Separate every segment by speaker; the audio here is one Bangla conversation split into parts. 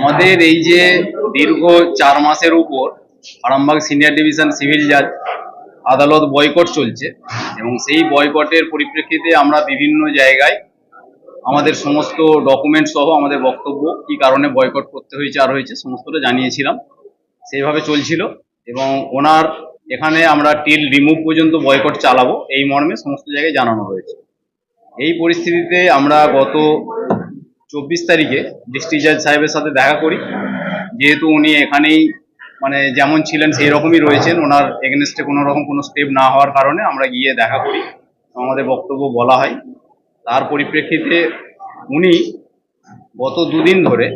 Speaker 1: আমাদের এই যে দীর্ঘ চার মাসের উপর আরামবাগ সিনিয়র ডিভিশন সিভিল জাজ আদালত বয়কট চলছে এবং সেই বয়কটের পরিপ্রেক্ষিতে আমরা বিভিন্ন জায়গায় আমাদের সমস্ত ডকুমেন্ট সহ আমাদের বক্তব্য কি কারণে বয়কট করতে হয়েছে আর হয়েছে সমস্তটা জানিয়েছিলাম। সেইভাবে চলছিল এবং ওনার এখানে আমরা টিল রিমুভ পর্যন্ত বয়কট চালাবো এই মর্মে সমস্ত জায়গায় জানানো হয়েছে। এই পরিস্থিতিতে আমরা গত চব্বিশ তারিখে ডিস্ট্রিক্ট জাজ সাহেবের সাথে দেখা করি। যেহেতু উনি এখানেই মানে যেমন ছিলেন সেই রকমই রয়েছেন, ওনার এগেনস্টে কোনো রকম কোনো স্টেপ না হওয়ার কারণে আমরা গিয়ে দেখা করি। আমাদের বক্তব্য বলা হয়। তার পরিপ্রেক্ষিতে উনি গত দুদিন ধরে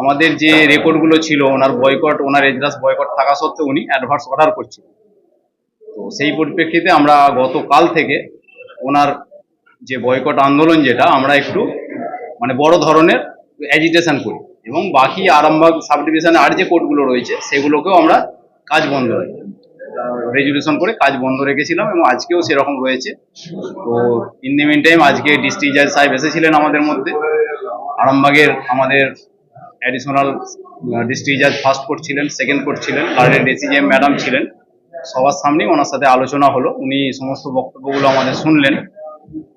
Speaker 1: আমাদের যে রেকর্ডগুলো ছিল, ওনার বয়কট ওনার এজলাস বয়কট থাকা সত্ত্বেও উনি অ্যাডভান্স অর্ডার করছিলেন। তো সেই পরিপ্রেক্ষিতে আমরা গতকাল থেকে ওনার যে বয়কট আন্দোলন যেটা, আমরা একটু মানে বড় ধরনের অ্যাজিটেশন করি। এবং বাকি আরামবাগ সাব ডিভিশনে আর যে কোর্টগুলো রয়েছে, সেগুলোকেও আমরা কাজ বন্ধ রাখি। রেজুলেশন করে কাজ বন্ধ রেখেছিলাম এবং আজকেও সেরকম রয়েছে। তো ইন দি মিন টাইম আজকে ডিস্ট্রিক্ট জাজ সাহেব এসেছিলেন আমাদের মধ্যে। আরামবাগের আমাদের অ্যাডিশনাল ডিস্ট্রিক্ট জাজ ফার্স্ট কোর্ট ছিলেন সেকেন্ড কোর্ট ছিলেন গার্ডেন ডিসিজিএম ম্যাডাম ছিলেন। সবার সামনেই ওনার সাথে আলোচনা হলো। উনি সমস্ত বক্তব্যগুলো আমাদের শুনলেন।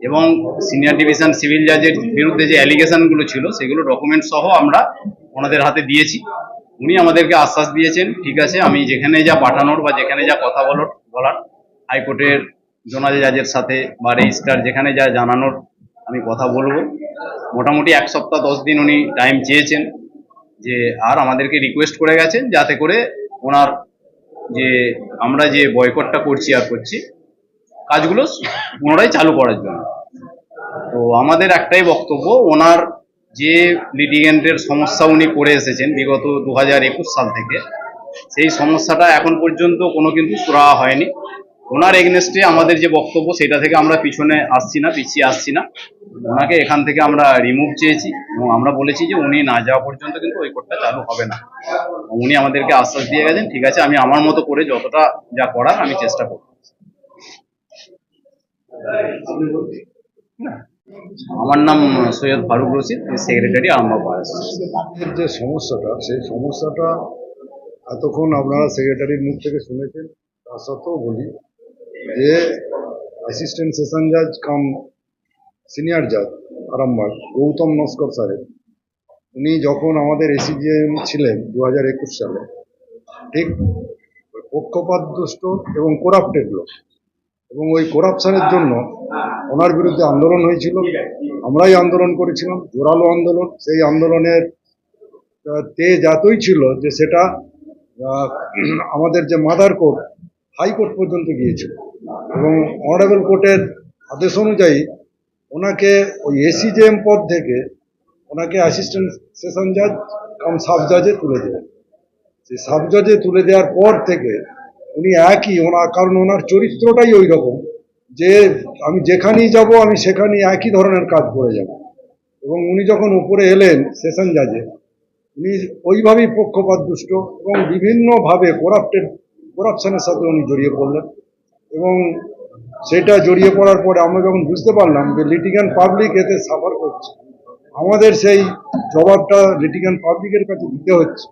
Speaker 1: এবং সিনিয়র ডিভিশন সিভিল জাজের বিরুদ্ধে যে অ্যালিগেশনগুলো ছিল, সেগুলো ডকুমেন্ট সহ আমরা ওনাদের হাতে দিয়েছি। উনি আমাদেরকে আশ্বাস দিয়েছেন, ঠিক আছে, আমি যেখানে যা পাঠানোর বা যেখানে যা কথা বলার বলার হাইকোর্টের জোনাল জাজের সাথে বা রেজিস্ট্রার যেখানে যা জানানোর আমি কথা বলব। মোটামুটি এক সপ্তাহ, দশ দিন উনি টাইম চেয়েছেন যে আর আমাদেরকে রিকোয়েস্ট করে গেছেন যাতে করে ওনার যে, আমরা যে বয়কটটা করছি আর করছি কাজগুলো পুনরায় চালু করার জন্য। তো আমাদের একটাই বক্তব্য, ওনার যে লিটিগেন্টের সমস্যা উনি করে এসেছেন বিগত দু হাজার একুশ সাল থেকে, সেই সমস্যাটা এখন পর্যন্ত কোনো কিন্তু সুরাহা হয়নি। ওনার এগনেস্টে আমাদের যে বক্তব্য, সেটা থেকে আমরা পিছনে আসছি না, পিছিয়ে আসছি না। ওনাকে এখান থেকে আমরা রিমুভ চেয়েছি এবং আমরা বলেছি যে উনি না যাওয়া পর্যন্ত কিন্তু ওই কোর্টটা চালু হবে না। উনি আমাদেরকে আশ্বাস দিয়ে গেছেন, ঠিক আছে, আমি আমার মতো করে যতটা যা করার আমি চেষ্টা করব। আমার নাম সৈয়দ ফারুক রশিদ সেক্রেটারি।
Speaker 2: এর যে সমস্যাটা, সেই সমস্যাটা এতক্ষণ আপনারা সেক্রেটারির মুখ থেকে শুনেছেন, তা সত্ত্বেও বলি যে অ্যাসিস্ট্যান্ট সেশন জাজ কাম সিনিয়র জাজ আরামবাগ, গৌতম নস্কর সাহেব উনি যখন আমাদের এসিজিএম ছিলেন দু হাজার একুশ সালে, ঠিক পক্ষপাতদুষ্ট এবং করাপ্টেড লোক এবং ওই করাপশনের জন্য ওনার বিরুদ্ধে আন্দোলন হয়েছিল। আমরাই আন্দোলন করেছিলাম, জোরালো আন্দোলন। সেই আন্দোলনের তেজ এতই ছিল যে সেটা আমাদের যে মাদার কোর্ট হাইকোর্ট পর্যন্ত গিয়েছিল। এবং অনারেবল কোর্টের আদেশ অনুযায়ী ওনাকে ওই এসিজেএম পদ থেকে ওনাকে অ্যাসিস্ট্যান্ট সেশন জাজ কাম সাব জাজে তুলে দেবেন সেই সাব জজে তুলে দেওয়ার পর থেকে উনি একই, ওনার কারণ ওনার চরিত্রটাই ওই রকম যে আমি যেখানেই যাব, আমি সেখানেই একই ধরনের কাজ করে যাব। এবং উনি যখন উপরে এলেন, সেশন জাজে, উনি ওইভাবেই পক্ষপাত দুষ্ট এবং বিভিন্নভাবে করাপ্টেড করাপশনের সাথে উনি জড়িয়ে পড়লেন। এবং সেটা জড়িয়ে পড়ার পরে আমরা যখন বুঝতে পারলাম যে লিটিগান পাবলিক এতে সাফার করছে, আমাদের সেই জবাবটা লিটিগান পাবলিকের কাছে দিতে হচ্ছে।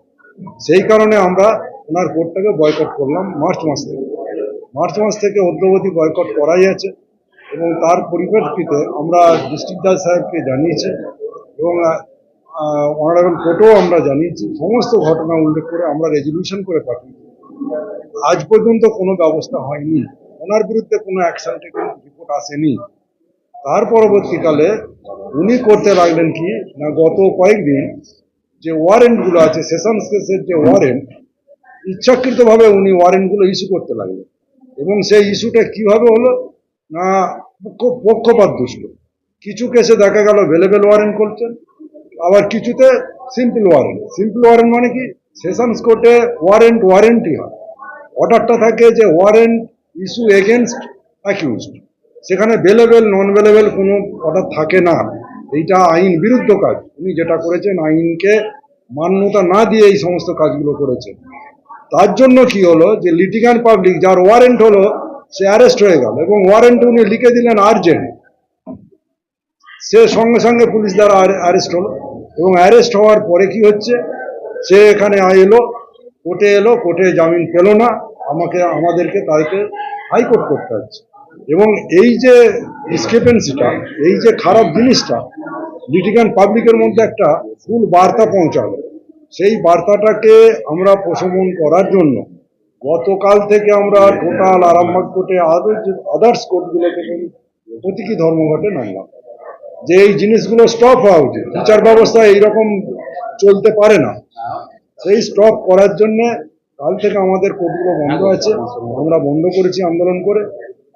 Speaker 2: সেই কারণে আমরা ওনার কোর্টটাকে বয়কট করলাম মার্চ মাস। থেকে মার্চ মাস থেকে অদ্যবধি বয়কট করাই আছে এবং তার পরিপ্রেক্ষিতে আমরা ডিস্ট্রিক্ট জাজ সাহেবকে জানিয়েছি এবং অনারেবল কোর্টেও আমরা জানিয়েছি। সমস্ত ঘটনা উল্লেখ করে আমরা রেজলিউশন করে পাঠিয়েছি। আজ পর্যন্ত কোনো ব্যবস্থা হয়নি। ওনার বিরুদ্ধে কোনো অ্যাকশন থেকে রিপোর্ট আসেনি। তার পরবর্তীকালে উনি করতে লাগলেন কি, না গত কয়েকদিন যে ওয়ারেন্টগুলো আছে সেশন কেসের যে ওয়ারেন্ট ইচ্ছাকৃতভাবে উনি ওয়ারেন্টগুলো ইস্যু করতে লাগলেন। এবং সেই ইস্যুটা কীভাবে হলো? না, পক্ষ- পক্ষপাত দুষ্ট কিছু কেসে দেখা গেল ভেলেবেল ওয়ারেন্ট করছেন, আবার কিছুতে সিম্পল ওয়ারেন্ট সিম্পল ওয়ারেন্ট মানে কি? সেশনস কোর্টে ওয়ারেন্ট ওয়ারেন্টই হয়। অর্ডারটা থাকে যে ওয়ারেন্ট ইস্যু এগেনস্ট অ্যাকিউজড সেখানে বেলেবেল নন বেলেবেল কোনো অর্ডার থাকে না। এইটা আইন বিরুদ্ধ কাজ। উনি যেটা করেছেন, আইনকে মান্যতা না দিয়ে এই সমস্ত কাজগুলো করেছেন। তার জন্য কি হলো যে লিটিগান পাবলিক যার ওয়ারেন্ট হলো, সে অ্যারেস্ট হয়ে গেল এবং ওয়ারেন্ট উনি লিখে দিলেন আর্জেন্ট সে সঙ্গে সঙ্গে পুলিশ দ্বারা অ্যারেস্ট হলো এবং অ্যারেস্ট হওয়ার পরে কি হচ্ছে? সে এখানে এলো, কোর্টে এলো, কোর্টে জামিন পেল না, আমাকে, আমাদেরকে তাদেরকে হাইকোর্ট করতে হচ্ছে। এবং এই যে ডিসক্রিপেন্সিটা এই যে খারাপ জিনিসটা লিটিগান পাবলিকের মধ্যে একটা ফুল বার্তা পৌঁছালো। সেই বার্তাটাকে আমরা প্রশমন করার জন্য গতকাল থেকে আমরা টোটাল আরামবাগ কোর্টে আদার্স কোর্টগুলোকে প্রতীকী ধর্মঘটে নামলাম। যে এই জিনিসগুলো স্টপ হওয়া উচিত বিচার ব্যবস্থা এইরকম চলতে পারে না। সেই স্টপ করার জন্য কাল থেকে আমাদের কোর্টগুলো বন্ধ আছে। আমরা বন্ধ করেছি আন্দোলন করে।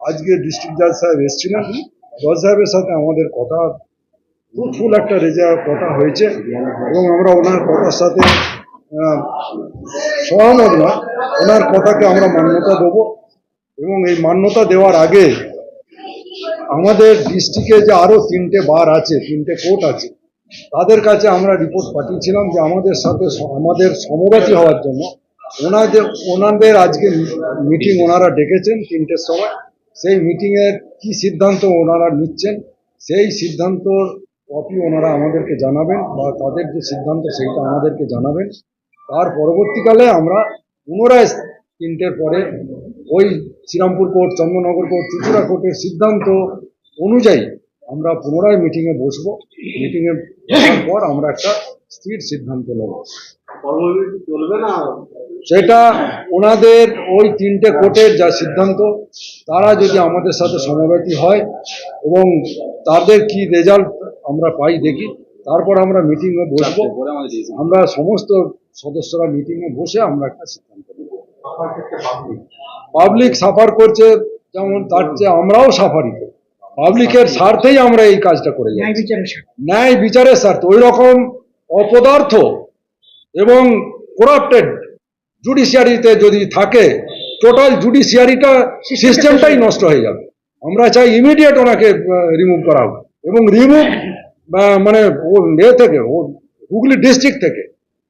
Speaker 2: আজকে ডিস্ট্রিক্ট জাজ সাহেব এসেছিলেন। জজ সাহেবের সাথে আমাদের কথা ফ্রুটফুল একটা রেজা কথা হয়েছে এবং আমরা ওনার কথার সাথে সহমত না। ওনার কথাকে আমরা মান্যতা দেবো এবং এই মান্যতা দেওয়ার আগে আমাদের ডিস্ট্রিক্টে যে আরও তিনটে বার আছে, তিনটে কোর্ট আছে, তাদের কাছে আমরা রিপোর্ট পাঠিয়েছিলাম যে আমাদের সাথে আমাদের সমব্যাথী হওয়ার জন্য ওনাদের ওনাদের আজকে মিটিং ওনারা ডেকেছেন তিনটের সময়। সেই মিটিংয়ের কি সিদ্ধান্ত ওনারা নিচ্ছেন, সেই সিদ্ধান্তর কপি ওনারা আমাদেরকে জানাবেন বা তাদের যে সিদ্ধান্ত সেইটা আমাদেরকে জানাবেন। তার পরবর্তীকালে আমরা পুনরায় তিনটের পরে ওই শ্রীরামপুর কোর্ট, চন্দ্রনগর কোর্ট চুচুড়া কোর্টের সিদ্ধান্ত অনুযায়ী আমরা পুনরায় মিটিংয়ে বসবো। মিটিংয়ে পর আমরা একটা স্থির সিদ্ধান্ত নেব। সেটা ওনাদের ওই তিনটে কোর্টের যা সিদ্ধান্ত তারা যদি আমাদের সাথে সমব্যতি হয় এবং তাদের কি রেজাল্ট আমরা পাই দেখি তারপর আমরা মিটিংয়ে বসবো। আমরা সমস্ত সদস্যরা মিটিংয়ে বসে আমরা একটা সিদ্ধান্ত নেব।
Speaker 3: পাবলিক?
Speaker 2: পাবলিক সাফার করছে যেমন তার চেয়ে আমরাও সাফারি করি। পাবলিকের স্বার্থেই আমরা এই কাজটা করে যাই ন্যায় বিচারের স্বার্থ ওই রকম অপদার্থ এবং করাপ্টেড জুডিশিয়ারিতে যদি থাকে টোটাল জুডিশিয়ারিটা সিস্টেমটাই নষ্ট হয়ে যাবে। আমরা চাই ইমিডিয়েট ওনাকে রিমুভ করা হোক। এবং রিমুভ মানে ও, এ থেকে, ও, হুগলি ডিস্ট্রিক্ট থেকে,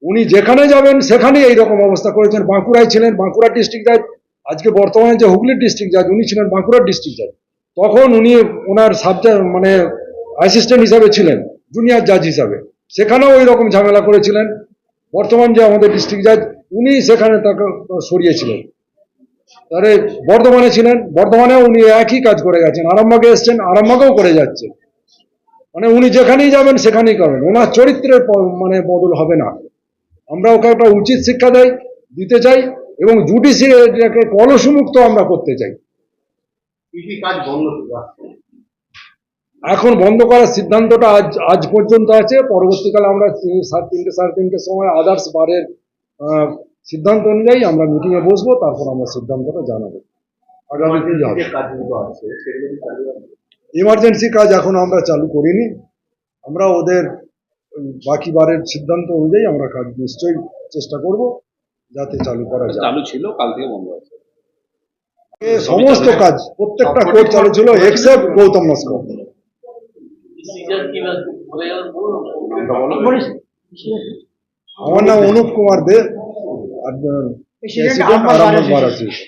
Speaker 2: উনি যেখানে যাবেন, সেখানেই এইরকম অবস্থা করেছেন। বাঁকুড়ায় ছিলেন, বাঁকুড়া ডিস্ট্রিক্ট জাজ আজকে বর্তমানে যে হুগলি ডিস্ট্রিক্ট জাজ উনি ছিলেন বাঁকুড়া ডিস্ট্রিক্ট জাজ তখন উনি ওনার সাবজেক্ট মানে অ্যাসিস্ট্যান্ট হিসাবে ছিলেন জুনিয়র জাজ হিসাবে। সেখানেও ওই রকম ঝামেলা করেছিলেন। বর্তমান যে আমাদের ডিস্ট্রিক্ট জাজ উনি সেখানে তাকে সরিয়েছিলেন। তাহলে বর্ধমানে ছিলেন, বর্ধমানেও উনি একই কাজ করে গেছেন আরামবাগে এসছেন, আরামবাগেও করে যাচ্ছেন। মানে উনি যেখানেই যাবেন, সেখানেই করবেন। ওনার চরিত্রের মানে বদল হবে না। আমরা ওকে একটা উচিত শিক্ষা দেয় দিতে চাই, এবং জুডিশিয়ারিটাকে কলসমুক্ত আমরা করতে চাই।
Speaker 3: কৃষি কাজ বন্ধ।
Speaker 2: এখন বন্ধ করার সিদ্ধান্তটা আজ আজ পর্যন্ত আছে। পরবর্তীকালে আমরা সাড়ে তিনটে সাড়ে তিনটের সময় আদার্স বারের সিদ্ধান্ত অনুযায়ী আমরা মিটিংয়ে বসবো তারপর আমরা সিদ্ধান্তটা জানাব। আগামী? ইমার্জেন্সি কাজ এখন আমরা চালু করিনি। আমরা ওদের বাকি বারের সিদ্ধান্ত অনুযায়ী আমরা কাজ নিশ্চয়ই চেষ্টা করব যাতে চালু করা যায়।
Speaker 1: চালু ছিল কাল থেকে বন্ধ আছে।
Speaker 2: সমস্ত কাজ প্রত্যেকটা কোর্ট চালু ছিল এক্সেপ্ট গৌতম নস্কর। আমার নাম অনুপ কুমার দে আর প্রেসিডেন্ট আরামবাগ বার অ্যাসোসিয়েশন